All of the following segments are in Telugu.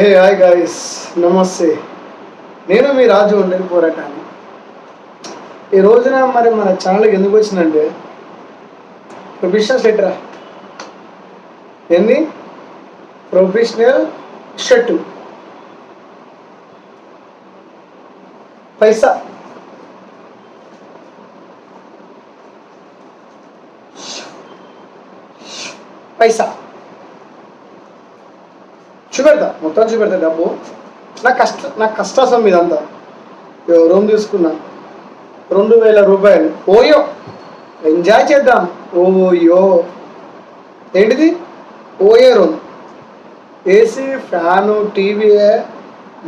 ఏ హాయ్ గాయస్ నమస్తే నేను మీ రాజు ఉండేది పోరాటాన్ని. ఈ రోజున మరి మన ఛానల్కి ఎందుకు వచ్చిందంటే ప్రొఫెషనల్ సెటరా ఏంది? Professional shirt. పైసా. పైసా. చూపెడతా మొత్తం చూపెడతా డబ్బు. నా కష్ట నా కష్టాసం ఇదంతా. ఇగో రూమ్ తీసుకున్నా. రెండు వేల రూపాయలు. ఓయో ఎంజాయ్ చేద్దాం. ఓయో ఏంటిది? OYO room. AC fan TV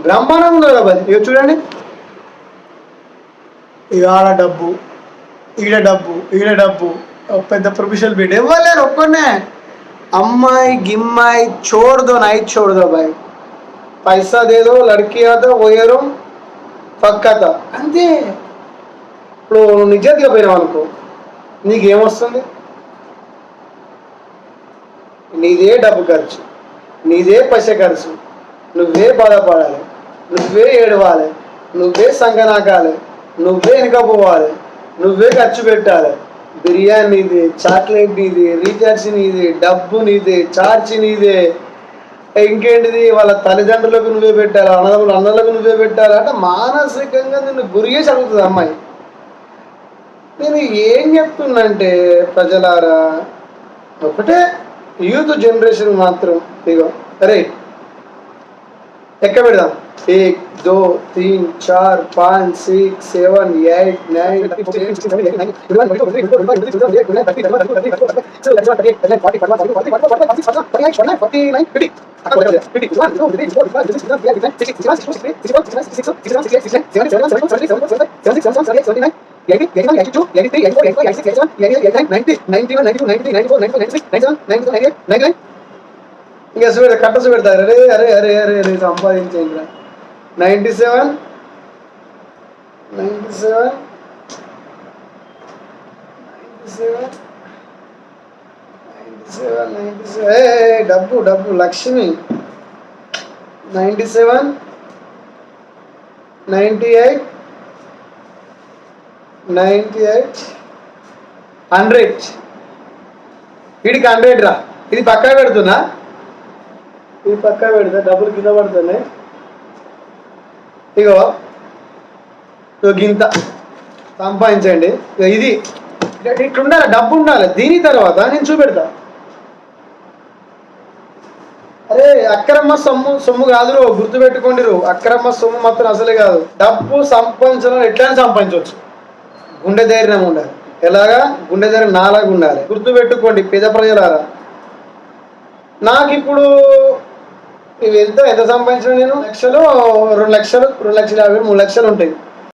బ్రహ్మాండంగా ఉన్నది కదా ఇక చూడండి. ఇక ఆడ డబ్బు ఈడ డబ్బు ఈడ డబ్బు. పెద్ద ప్రొఫెషనల్ బీడ్ ఇవ్వలేరు ఒక్కనే అమ్మాయి గిమ్మాయి छोड़ दो नहीं छोड़ दो भाई पैसा दे दो लड़की आता పోయారు పక్కత అంతే ఇప్పుడు నువ్వు నిజాయితీగా పోయినావు అనుకో నీకేమొస్తుంది నీదే డబ్బు ఖర్చు నీదే పైస ఖర్చు నువ్వే బాధపడాలి నువ్వే ఏడవాలి నువ్వే సంగనాకాలి నువ్వే వెనకపోవాలి నువ్వే ఖర్చు పెట్టాలి బిర్యానీ చాక్లెట్ నీది రీఛార్జ్ నీది డబ్బు నీది చార్జ్ నీదే ఇంకేంటిది? వాళ్ళ తల్లిదండ్రులకు నువ్వే పెట్టాలి? అన్నదమ్ములు అన్నలకు నువ్వే పెట్టాలి? అంటే మానసికంగా నిన్ను గురి చేసి అడుగుతుంది అమ్మాయి. నేను ఏం చెప్తున్నంటే ప్రజలారా ఒకటే యూత్ జనరేషన్ మాత్రం ఇగో అరే धक्का बैठ जा एक दो तीन चार पाँच six seven eight nine ninety, ninety-one, ninety-two, ninety-three, ninety-four, ninety-five, ninety-six, ninety-seven, ninety-eight, ninety-nine, ninety, ninety-one, ninety-two, ninety-three, ninety-four, ninety-five, ninety-six, ninety-seven, ninety-eight, ninety-nine, ninety, ninety-one, ninety-two, ninety-three, ninety-four, ninety-five, ninety-six, ninety-seven, ninety-eight, ninety-nine, ninety, ninety-one, ninety-two, ninety-three, ninety-four, ninety-five, ninety-six, ninety-seven, ninety-eight, ninety-nine, ninety, ninety-one, ninety-two, ninety-three, ninety-four, ninety-five, ninety-six, ninety-seven, ninety-eight, ninety-nine, ninety, ninety-one, ninety-two, ninety-three, ninety-four, ninety-five, ninety-six, ninety-seven, ninety-eight, ninety-nine, ninety, ninety-one, ninety-two, ninety-three, ninety-four, ninety-five, ninety-six, ninety-seven, ninety-ei ఇంకా చూడ కట్టసు పెడతారు అరే అరే అరే అరే అరే సంపాదించేయండి ninety seven ninety seven ninety seven ninety seven ninety seven డబ్బు డబ్బు Lakshmi. Ninety seven ninety eight ninety eight hundred వీడికి హండ్రెడ్ రా. ఇది పక్కా పెడుతున్నా. ఇది పక్క పెడితే డబ్బులు కింద పడుతున్నాయి ఇగో ఇగో గింత సంపాదించండి. ఇది. ఇట్లా ఉండాలి డబ్బు ఉండాలి. దీని తర్వాత నేను చూపెడతా. అరే అక్రమ సొమ్ము సొమ్ము కాదు గుర్తు పెట్టుకోండి అక్రమ సొమ్ము మాత్రం అసలే కాదు. డబ్బు సంపాదించడం ఎట్లయినా సంపాదించవచ్చు. గుండె ధైర్యం ఉండాలి. ఎలాగా? గుండె ధైర్యం నాలాగా ఉండాలి. గుర్తు పెట్టుకోండి పేద ప్రజలారా. నాకు ఇప్పుడు ఇవి ఎంత ఎంత సంపాదించిన నేను? లక్షలు రెండు లక్షలు రెండు లక్షల యాభై మూడు లక్షలు ఉంటాయి.